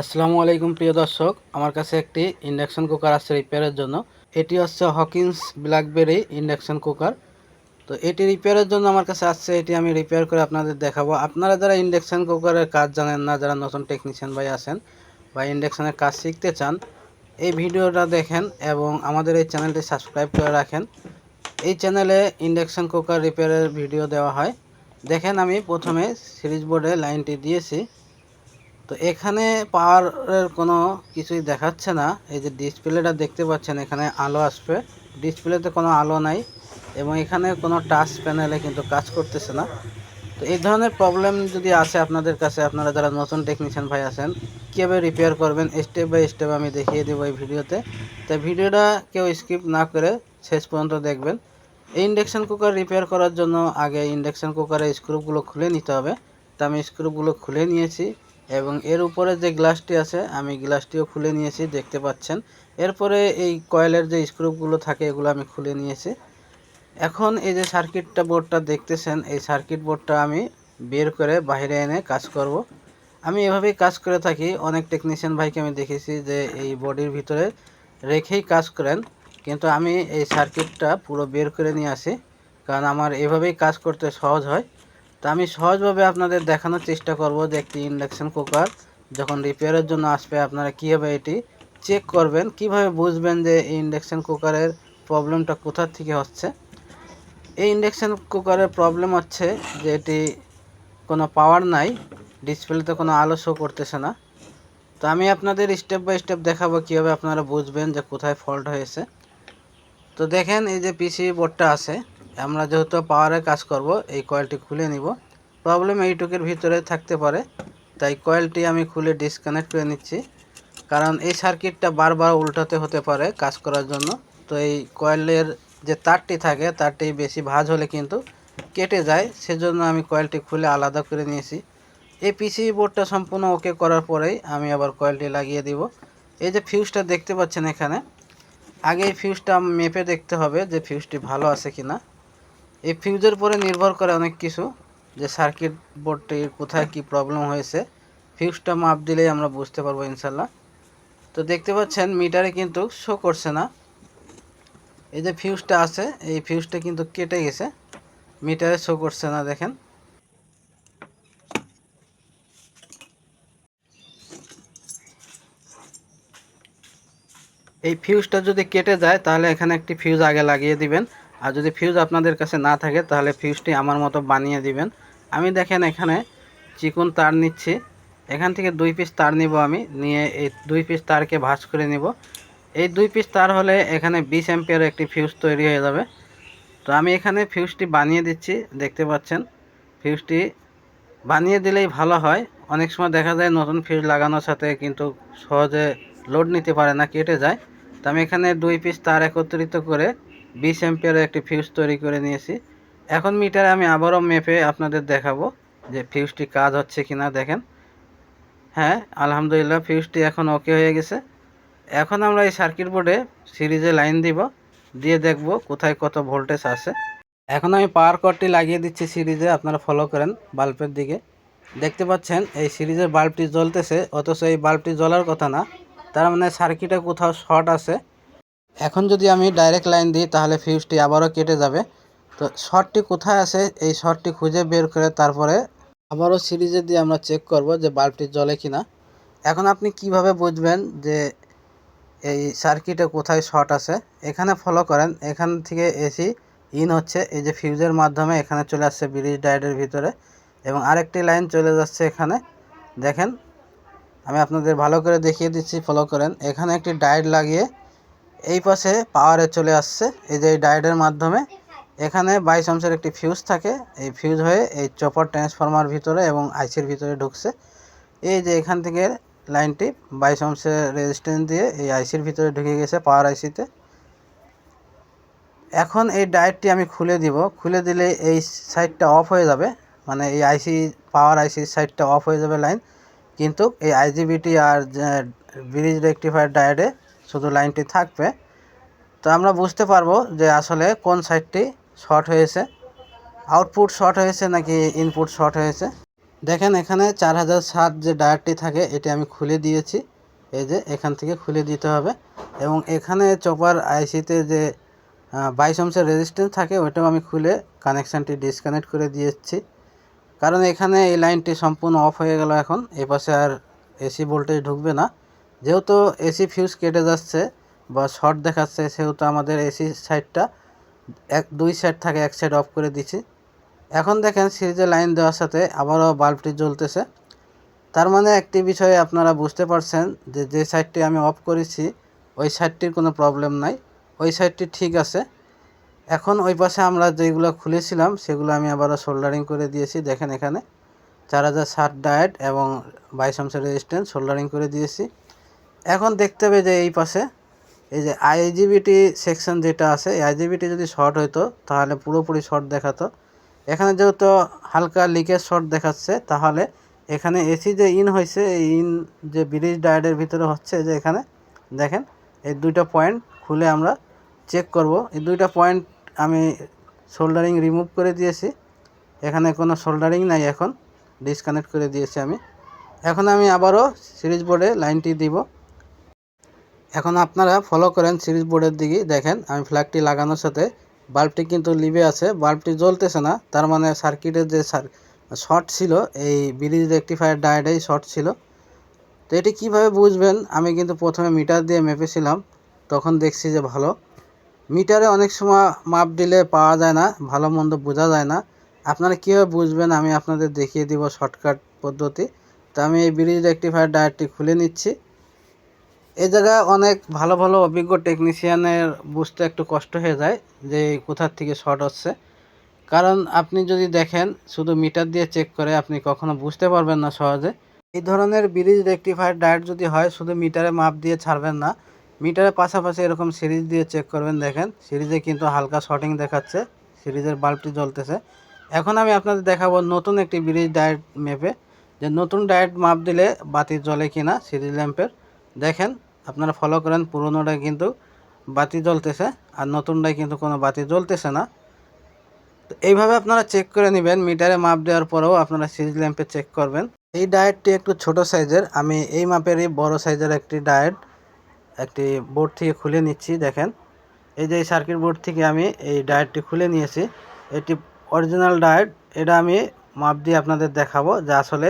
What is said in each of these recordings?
আসসালামু আলাইকুম প্রিয় দর্শক, আমার কাছে একটি ইন্ডাকশন কুকার আছে রিপেয়ারের জন্য। এটি হচ্ছে হকিন্স ব্ল্যাকবেরি ইন্ডাকশন কুকার। তো এটি রিপেয়ারের জন্য আমার কাছে আসছে এটি আমি রিপেয়ার করে আপনাদের দেখাবো। আপনারা যারা ইন্ডাকশন কুকারের কাজ জানেন না, যারা নতুন টেকনিশিয়ান ভাই আছেন বা ইন্ডাকশনের কাজ শিখতে চান, এই ভিডিওটা দেখেন এবং আমাদের এই চ্যানেলটি সাবস্ক্রাইব করে রাখেন। এই চ্যানেলে ইন্ডাকশন কুকার রিপেয়ারের ভিডিও দেওয়া হয়। দেখেন আমি প্রথমে সিরিজ বোর্ডে লাইনটি দিয়েছি। তো এখানে পাওয়ারের কোনো কিছুই দেখাচ্ছে না। এই যে ডিসপ্লেটা দেখতে পাচ্ছেন, এখানে আলো আসবে। ডিসপ্লেতে কোনো আলো নাই এবং এখানে কোনো টাচ প্যানেলে কিন্তু কাজ করতেছে না। তো এই ধরনের প্রবলেম যদি আসে আপনাদের কাছে, আপনারা যারা নতুন টেকনিশিয়ান ভাই আছেন, কীভাবে রিপেয়ার করবেন স্টেপ বাই স্টেপ আমি দেখিয়ে দেবো এই ভিডিওতে। তাই ভিডিওটা কেউ স্কিপ না করে শেষ পর্যন্ত দেখবেন। এই ইন্ডাকশান কুকার রিপেয়ার করার জন্য আগে ইন্ডাকশান কুকারের স্ক্রুপগুলো খুলে নিতে হবে। তা আমি স্ক্রুপগুলো খুলে নিয়েছি। এবং এর উপরে যে গ্লাসটি আছে, আমি গ্লাসটিও খুলে নিয়েছি, দেখতে পাচ্ছেন। এরপরে এই কয়েলের যে স্ক্রুপগুলো থাকে, এগুলো আমি খুলে নিয়েছি। এখন এই যে সার্কিটটা বোর্ডটা দেখতেছেন, এই সার্কিট বোর্ডটা আমি বের করে বাইরে এনে কাজ করব। আমি এভাবেই কাজ করে থাকি। অনেক টেকনিশিয়ান ভাইকে আমি দেখেছি যে এই বডির ভিতরে রেখেই কাজ করেন। কিন্তু আমি এই সার্কিটটা পুরো বের করে নিয়ে আসি, কারণ আমার এভাবেই কাজ করতে সহজ হয়। তো আমি সহজভাবে আপনাদের দেখানোর চেষ্টা করব যে একটি ইন্ডাকশান কুকার যখন রিপেয়ারের জন্য আসবে, আপনারা কীভাবে এটি চেক করবেন, কীভাবে বুঝবেন যে এই ইন্ডাকশান কুকারের প্রবলেমটা কোথা থেকে হচ্ছে? এই ইন্ডাকশান কুকারের প্রবলেম হচ্ছে যে এটি কোনো পাওয়ার নাই, ডিসপ্লেতে কোনো আলো শো করতেছে না। তো আমি আপনাদের স্টেপ বাই স্টেপ দেখাবো কীভাবে আপনারা বুঝবেন যে কোথায় ফল্ট হয়েছে। তো দেখেন এই যে পিসি বোর্ডটা আছে আমরা যেহেতু পাওয়ারে কাজ করব, এই কয়েলটি খুলে নিব। প্রবলেম এইটুকের ভিতরে থাকতে পারে, তাই কয়েলটি আমি খুলে ডিসকানেক্ট করে নিচ্ছি। কারণ এই সার্কিটটা বারবার উল্টাতে হতে পারে কাজ করার জন্য। তো এই কয়েলের যে তারটি থাকে, তারটি বেশি ভাজ হলে কিন্তু কেটে যায়। সেজন্য আমি কয়েলটি খুলে আলাদা করে নিয়েছি। এই পিসি বোর্ডটা সম্পূর্ণ ওকে করার পরেই আমি আবার কয়েলটি লাগিয়ে দিব। এই যে ফিউজটা দেখতে পাচ্ছেন এখানে, আগে এই ফিউজটা মেপে দেখতে হবে যে ফিউজটি ভালো আছে কিনা। এই ফিউজের পরে নির্ভর করে অনেক কিছু, যে সার্কিট বোর্ডটির কোথায় কি প্রবলেম হয়েছে ফিউজটা মাপ দিলেই আমরা বুঝতে পারব ইনশাল্লাহ। তো দেখতে পাচ্ছেন মিটারে কিন্তু শো করছে না। এই যে ফিউজটা আছে, এই ফিউজটা কিন্তু কেটে গেছে। মিটারে শো করছে না, দেখেন। এই ফিউজটা যদি কেটে যায়, তাহলে এখানে একটি ফিউজ আগে লাগিয়ে দিবেন। আর যদি ফিউজ আপনাদের কাছে না থাকে, তাহলে ফিউজটি আমার মতো বানিয়ে দিবেন। আমি দেখেন এখানে চিকন তার নিচ্ছি। এখান থেকে দুই পিস তার নিব আমি, নিয়ে এই দুই পিস তারকে ভাঁজ করে নিব। এই দুই পিস তার হলে এখানে বিশ অ্যাম্পিয়ার একটি ফিউজ তৈরি হয়ে যাবে। তো আমি এখানে ফিউজটি বানিয়ে দিচ্ছি, দেখতে পাচ্ছেন। ফিউজটি বানিয়ে দিলেই ভালো হয়। অনেক সময় দেখা যায় নতুন ফিউজ লাগানোর সাথে কিন্তু সহজে লোড নিতে পারে না, কেটে যায়। তো আমি এখানে দুই পিস তার একত্রিত করে বিশ অ্যাম্পিয়ারের একটি ফিউজ তৈরি করে নিয়েছি। এখন মিটারে আমি আবারও মেপে আপনাদের দেখাবো যে ফিউজটি কাজ হচ্ছে কিনা, দেখেন। হ্যাঁ আলহামদুলিল্লাহ ফিউজটি এখন ওকে হয়ে গেছে। এখন আমরা এই সার্কিট বোর্ডে সিরিজে লাইন দিব, দিয়ে দেখব কোথায় কত ভোল্টেজ আছে। এখন আমি পাওয়ার কর্ডটি লাগিয়ে দিচ্ছি সিরিজে আপনারা ফলো করেন বাল্বের দিকে। দেখতে পাচ্ছেন, এই সিরিজের বাল্বটি জ্বলতেছে, অথচ এই বাল্বটি জ্বলার কথা না। তার মানে সার্কিটে কোথাও শর্ট আছে। এখন যদি আমি ডাইরেক্ট লাইন দিই, তাহলে ফিউজটি আবারও কেটে যাবে। তো শর্টটি কোথায় আছে? এই শর্টটি খুঁজে বের করে তারপরে আবারও সিরিজে দিয়ে আমরা চেক করব যে বাল্বটি জ্বলে কি না এখন আপনি কীভাবে বুঝবেন যে এই সার্কিটে কোথায় শর্ট আছে? এখানে ফলো করেন। এখান থেকে এসি ইন হচ্ছে। এই যে ফিউজের মাধ্যমে এখানে চলে আসছে ব্রিজ ডায়েটের ভিতরে এবং আরেকটি লাইন চলে যাচ্ছে এখানে। দেখেন, আমি আপনাদের ভালো করে দেখিয়ে দিচ্ছি। ফলো করেন। এখানে একটি ডায়েট লাগিয়ে এই পাশে পাওয়ারে চলে আসছে। এই যে এই মাধ্যমে এখানে বাইশ অংশের একটি ফিউজ থাকে। এই ফিউজ হয়ে এই চপার ট্রান্সফরমার ভিতরে এবং আইসির ভিতরে ঢুকছে। এই যে এখান থেকে লাইনটি বাইশ অংশের রেজিস্ট্যান্স দিয়ে এই আইসির ভিতরে ঢুকে গেছে পাওয়ার আইসিতে এখন এই ডায়েটটি আমি খুলে দিব। খুলে দিলে এই সাইডটা অফ হয়ে যাবে। মানে এই আইসি পাওয়ার আইসির সাইডটা অফ হয়ে যাবে লাইন কিন্তু এই আইজিবিটি আর ব্রিজ রেক্টিফায়ার ডায়েটে শুধু লাইনটি থাকবে। তো আমরা বুঝতে পারব যে আসলে কোন সাইডটি শর্ট হয়েছে। আউটপুট শর্ট হয়েছে নাকি ইনপুট শর্ট হয়েছে? দেখেন এখানে চার হাজার সাত যে ডায়ারটি থাকে, এটি আমি খুলে দিয়েছি। এই যে এখান থেকে খুলে দিতে হবে। এবং এখানে চপার আইসিতে যে বাইশ অংশের রেজিস্ট্যান্স থাকে, ওইটাও আমি খুলে কানেকশানটি ডিসকানেক্ট করে দিয়েছি। কারণ এখানে এই লাইনটি সম্পূর্ণ অফ হয়ে গেল এখন। এ পাশে আর এসি ভোল্টেজ ঢুকবে না। যেহেতু এসি ফিউজ কেটে যাচ্ছে বা শর্ট দেখাচ্ছে, সেহেতু আমাদের এসি সাইডটা এক, দুই সাইড থাকে, এক সাইড অফ করে দিচ্ছি। এখন দেখেন সিরিজে লাইন দেওয়ার সাথে আবারও বাল্বটি জ্বলতেছে। তার মানে একটি বিষয়ে আপনারা বুঝতে পারছেন যে যে সাইডটি আমি অফ করেছি, ওই সাইডটির কোনো প্রবলেম নাই। ওই সাইডটি ঠিক আছে। এখন ওই পাশে আমরা যেগুলো খুলেছিলাম, সেগুলো আমি আবারও সোল্ডারিং করে দিয়েছি। দেখেন এখানে চার হাজার ষাট ডায়েট এবং বাইশ অংশের রেজিস্ট্যান্স সোল্ডারিং করে দিয়েছি। এখন দেখতে হবে যে এই পাশে, এই যে আইজিবিটি সেকশন যেটা আছে, এই আইজিবিটি যদি শর্ট হইতো, তাহলে পুরোপুরি শর্ট দেখাতো। এখানে যেহেতু হালকা লিকেজ শর্ট দেখাচ্ছে, তাহলে এখানে এসি যে ইন হয়েছে, এই ইন যে ব্রিজ ডায়েটের ভিতরে হচ্ছে যে এখানে, দেখেন, এই দুইটা পয়েন্ট খুলে আমরা চেক করব। এই দুইটা পয়েন্ট আমি সোল্ডারিং রিমুভ করে দিয়েছি। এখানে কোনো সোল্ডারিং নাই এখন ডিসকানেক্ট করে দিয়েছি আমি। এখন আমি আবারও সিরিজ বোর্ডে লাইনটি দিব। এখন আপনারা ফলো করেন সিরিজ বোর্ডের দিকে, দেখেন আমি ফ্ল্যাগটি লাগানোর সাথে বাল্বটি কিন্তু লিভে আছে বাল্বটি জ্বলতেছে না, তার মানে সার্কিটের যে শর্ট ছিল, এই ব্রিজ রেক্টিফায়ার ডায়েটাই শর্ট ছিল। তো এটি কীভাবে বুঝবেন? আমি কিন্তু প্রথমে মিটার দিয়ে মেপেছিলাম, তখন দেখছি যে ভালো। মিটারে অনেক সময় মাপ দিলে পাওয়া যায় না, ভালো মন্দ বোঝা যায় না। আপনারা কীভাবে বুঝবেন? আমি আপনাদের দেখিয়ে দিব শর্টকাট পদ্ধতি। তো আমি এই ব্রিজ রেক্টিফায়ার ডায়েটটি খুলে নিচ্ছি। এই জায়গায় অনেক ভালো ভালো অভিজ্ঞ টেকনিশিয়ানের বুঝতে একটু কষ্ট হয়ে যায় যে কোথার থেকে শর্ট হচ্ছে। কারণ আপনি যদি দেখেন, শুধু মিটার দিয়ে চেক করে আপনি কখনো বুঝতে পারবেন না সহজে। এই ধরনের ব্রিজ রেক্টিফায়ার ডায়েট যদি হয়, শুধু মিটারে মাপ দিয়ে ছাড়বেন না মিটারের পাশাপাশি এরকম সিরিজ দিয়ে চেক করবেন দেখেন। সিরিজে কিন্তু হালকা শর্টিং দেখাচ্ছে সিরিজের বাল্বটি জ্বলতেছে। এখন আমি আপনাদের দেখাবো নতুন একটি ব্রিজ ডায়েট মেপে যে নতুন ডায়েট মাপ দিলে বাতি জ্বলে কিনা সিরিজ ল্যাম্পের দেখেন, আপনারা ফলো করেন পুরোনোটা কিন্তু বাতি জ্বলতেছে, আর নতুনটায় কিন্তু কোনো বাতি জ্বলতেছে না। তো এইভাবে আপনারা চেক করে নেবেন, মিটারে মাপ দেওয়ার পরেও আপনারা সিরিজ ল্যাম্পে চেক করবেন। এই ডায়েটটি একটু ছোট সাইজের, আমি এই মাপেরই বড় সাইজের একটি ডায়েট, একটি বোর্ড থেকে খুলে নিচ্ছি, দেখেন। এই যে এই সার্কিট বোর্ড থেকে আমি এই ডায়েটটি খুলে নিয়েছি, এটি অরিজিনাল ডায়েট, এটা আমি মাপ দিয়ে আপনাদের দেখাবো যে আসলে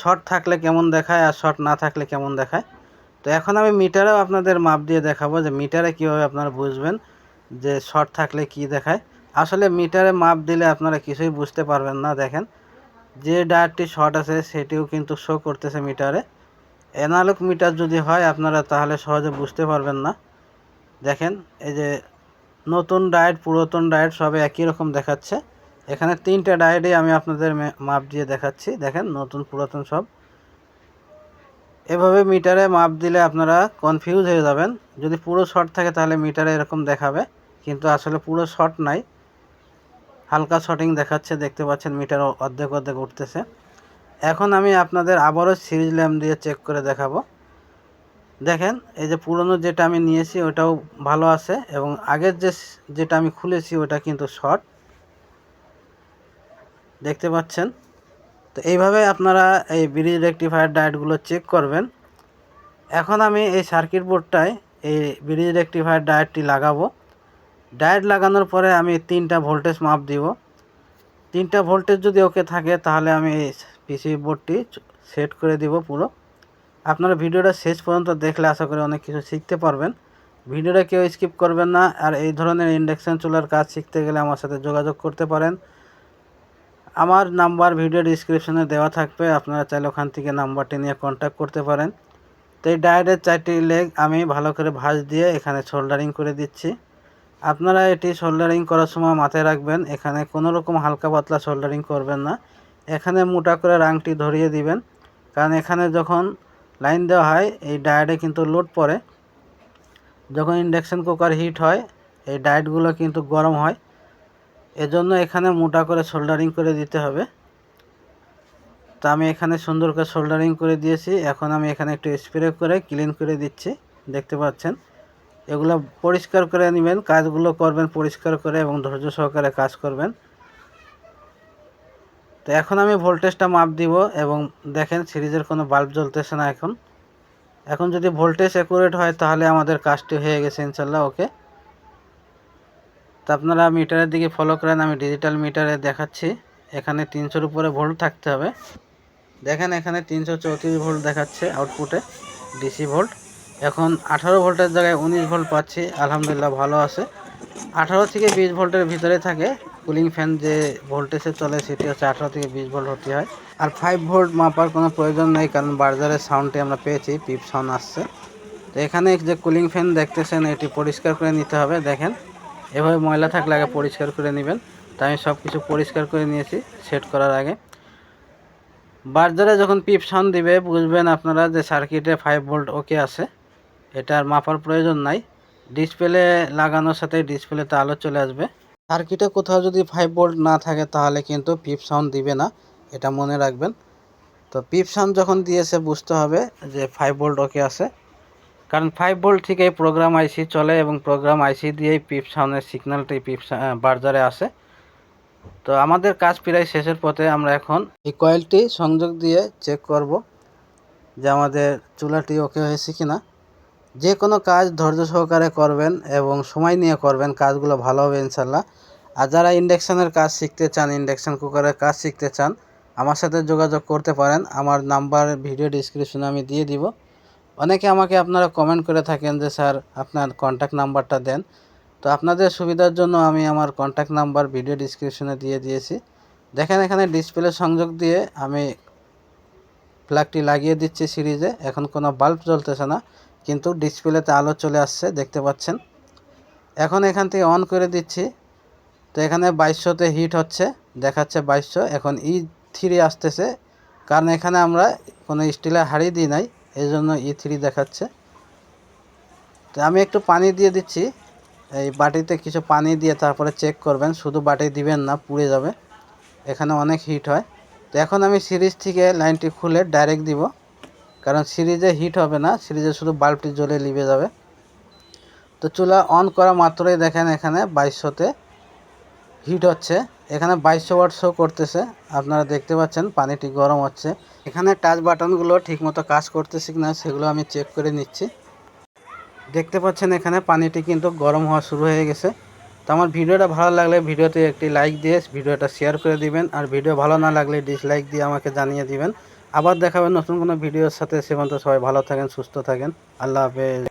শর্ট থাকলে কেমন দেখায় আর শর্ট না থাকলে কেমন দেখায়। তো এখন আমি মিটারেও আপনাদের মাপ দিয়ে দেখাবো যে মিটারে কীভাবে আপনারা বুঝবেন যে শর্ট থাকলে কি দেখায়। আসলে মিটারে মাপ দিলে আপনারা কিছুই বুঝতে পারবেন না, দেখেন। যে ডায়ারটি শর্ট আছে, সেটিও কিন্তু শো করতেছে মিটারে। অ্যানালগ মিটার যদি হয় আপনারা তাহলে সহজে বুঝতে পারবেন না। দেখেন, এই যে নতুন ডায়েট পুরাতন ডায়েট সবে একই রকম দেখাচ্ছে। এখানে তিনটা ডায়েটই আমি আপনাদের মাপ দিয়ে দেখাচ্ছি। দেখেন, নতুন, পুরাতন সব। এভাবে মিটারে মাপ দিলে আপনারা কনফিউজ হয়ে যাবেন। যদি পুরো শর্ট থাকে তাহলে মিটারে এরকম দেখাবে, কিন্তু আসলে পুরো শর্ট নাই। হালকা শর্টিং দেখাচ্ছে, দেখতে পাচ্ছেন মিটার অর্ধেক অর্ধেক উঠতেছে। এখন আমি আপনাদের আবারও সিরিজ ল্যাম্প দিয়ে চেক করে দেখাবো। দেখেন, এই যে পুরনো যেটা আমি নিয়েছি ওটাও ভালো আছে এবং আগের যে যেটা আমি খুলেছি ওটা কিন্তু শর্ট দেখতে পাচ্ছেন? তো এইভাবে আপনারা এই ব্রিজ রেক্টিফায়ার ডায়েটগুলো চেক করবেন। এখন আমি এই সার্কিট বোর্ডটায় এই ব্রিজ রেক্টিফায়ার ডায়েটটি লাগাবো। ডায়েট লাগানোর পরে আমি তিনটা ভোল্টেজ মাপ দিব। তিনটা ভোল্টেজ যদি ওকে থাকে, তাহলে আমি এই পিসি বোর্ডটি সেট করে দিব পুরো। আপনারা ভিডিওটা শেষ পর্যন্ত দেখলে আশা করি অনেক কিছু শিখতে পারবেন। ভিডিওটা কেউ স্কিপ করবেন না। আর এই ধরনের ইন্ডাকশান চুলার কাজ শিখতে গেলে আমার সাথে যোগাযোগ করতে পারেন। আমার নাম্বার ভিডিও ডিসক্রিপশনে দেওয়া থাকবে, আপনারা চাইলে ওখান থেকে নাম্বারটি নিয়ে কন্ট্যাক্ট করতে পারেন। তো এই ডায়েটের চারটি লেগ আমি ভালো করে ভাঁজ দিয়ে এখানে শোল্ডারিং করে দিচ্ছি। আপনারা এটি শোল্ডারিং করার সময় মাথায় রাখবেন, এখানে কোনো রকম হালকা পাতলা শোল্ডারিং করবেন না। এখানে মোটা করে রাংটি ধরিয়ে দিবেন, কারণ এখানে যখন লাইন দেওয়া হয়, এই ডায়েটে কিন্তু লোড পড়ে। যখন ইন্ডাকশান কুকার হিট হয়, এই ডায়েটগুলো কিন্তু গরম হয়। এজন্য এখানে মোটা করে সোল্ডারিং করে দিতে হবে। তো আমি এখানে সুন্দর করে সোল্ডারিং করে দিয়েছি। এখন আমি এখানে একটু স্প্রে করে ক্লিন করে দিচ্ছি, দেখতে পাচ্ছেন। এগুলো পরিষ্কার করে নেবেন, কাজগুলো করবেন পরিষ্কার করে এবং ধৈর্য সহকারে কাজ করবেন। তো এখন আমি ভোল্টেজটা মাপ দিব এবং দেখেন সিরিজের কোনো বাল্ব জ্বলতেছে না এখন। এখন যদি ভোল্টেজ অ্যাকুরেট হয় তাহলে আমাদের কাজটি হয়ে গেছে ইনশাল্লাহ ওকে তো আপনারা মিটারের দিকে ফলো করেন, আমি ডিজিটাল মিটারে দেখাচ্ছি। এখানে তিনশোর উপরে ভোল্ট থাকতে হবে। দেখেন এখানে তিনশো চৌত্রিশ ভোল্ট দেখাচ্ছে আউটপুটে ডিসি ভোল্ট। এখন আঠারো ভোল্টের জায়গায় উনিশ ভোল্ট পাচ্ছি, আলহামদুলিল্লাহ ভালো আছে। আঠারো থেকে বিশ ভোল্টের ভিতরে থাকে কুলিং ফ্যান যে ভোল্টেজে চলে সেটি হচ্ছে আঠারো থেকে বিশ ভোল্ট হতে হয়। আর ফাইভ ভোল্ট মাপার কোনো প্রয়োজন নেই, কারণ বার্জারের সাউন্ডটি আমরা পেয়েছি, পিপ সাউন্ড আসছে। তো এখানে যে কুলিং ফ্যান দেখতেছেন, এটি পরিষ্কার করে নিতে হবে, দেখেন। এভাবে ময়লা থাকলে আগে পরিষ্কার করে নেবেন। তো আমি সব কিছু পরিষ্কার করে নিয়েছি সেট করার আগে। বার্জারে যখন পিপ সাউন্ড দিবে, বুঝবেন আপনারা যে সার্কিটে ফাইভ ভোল্ট ওকে আছে। এটার মাপার প্রয়োজন নাই। ডিসপ্লে লাগানোর সাথে ডিসপ্লেতে আলো চলে আসবে। সার্কিটে কোথাও যদি ফাইভ ভোল্ট না থাকে, তাহলে কিন্তু পিপ সাউন্ড দিবে না। এটা মনে রাখবেন। তো পিপ সাউন্ড যখন দিয়েছে, বুঝতে হবে যে ফাইভ ভোল্ট ওকে আছে। কারণ ফাইভ ভোল্ট থেকেই প্রোগ্রাম আইসি চলে এবং প্রোগ্রাম আইসি দিয়েই পিপ সাউন্ডের সিগন্যালটি পিপ বার্জারে আসে। তো আমাদের কাজ প্রায় শেষের পথে আমরা এখন এই কয়েলটি সংযোগ দিয়ে চেক করব যে আমাদের চুলাটি ওকে হয়েছে কি না যে কোনো কাজ ধৈর্য সহকারে করবেন এবং সময় নিয়ে করবেন, কাজগুলো ভালো হবে ইনশাল্লাহ আর যারা ইন্ডাকশানের কাজ শিখতে চান, ইন্ডাকশান কুকারের কাজ শিখতে চান, আমার সাথে যোগাযোগ করতে পারেন। আমার নাম্বার ভিডিও ডিসক্রিপশনে আমি দিয়ে দিব। অনেকে আমাকে আপনারা কমেন্ট করে থাকেন যে, স্যার, আপনার কন্ট্যাক্ট নাম্বারটা দেন। তো আপনাদের সুবিধার জন্য আমি আমার কন্ট্যাক্ট নাম্বার ভিডিও ডিসক্রিপশনে দিয়ে দিয়েছি। দেখেন, এখানে ডিসপ্লে সংযোগ দিয়ে আমি প্লাগটি লাগিয়ে দিচ্ছি সিরিজে এখন কোনো বাল্ব জ্বলতেছে না, কিন্তু ডিসপ্লেতে আলো চলে আসছে, দেখতে পাচ্ছেন। এখন এখান থেকে অন করে দিচ্ছি। তো এখানে বাইশশোতে হিট হচ্ছে, দেখাচ্ছে বাইশশো। এখন ই থ্রি আসতেছে, কারণ এখানে আমরা কোনো স্টিলের হাড়ি দিই নাই। এই জন্য ই থ্রি দেখাচ্ছে। তো আমি একটু পানি দিয়ে দিচ্ছি। এই বাটিতে কিছু পানি দিয়ে তারপরে চেক করবেন। শুধু বাটি দিবেন না, পুড়ে যাবে। এখানে অনেক হিট হয়। তো এখন আমি সিরিজ থেকে লাইনটি খুলে ডাইরেক্ট দিব। কারণ সিরিজে হিট হবে না, সিরিজে শুধু বাল্বটি জ্বলে লিবে যাবে। তো চুলা অন করা মাত্রই দেখেন এখানে বাইশশোতে হিট হচ্ছে। এখানে বাইশশো ওয়াট শো করতেছে। আপনারা দেখতে পাচ্ছেন, পানিটি গরম হচ্ছে। এখানে টাচ বাটনগুলো ঠিকমতো কাজ করতেছে কিনা, সেগুলো আমি চেক করে নিচ্ছি। দেখতে পাচ্ছেন এখানে পানিটি কিন্তু গরম হওয়া শুরু হয়ে গেছে। তো আমার ভিডিওটা ভালো লাগলে ভিডিওতে একটি লাইক দিয়ে ভিডিওটা শেয়ার করে দিবেন। আর ভিডিও ভালো না লাগলে ডিসলাইক দিয়ে আমাকে জানিয়ে দিবেন। আবার দেখাবেন নতুন কোনো ভিডিওর সাথে। সে পর্যন্ত সবাই ভালো থাকেন, সুস্থ থাকেন। আল্লাহ হাফেজ।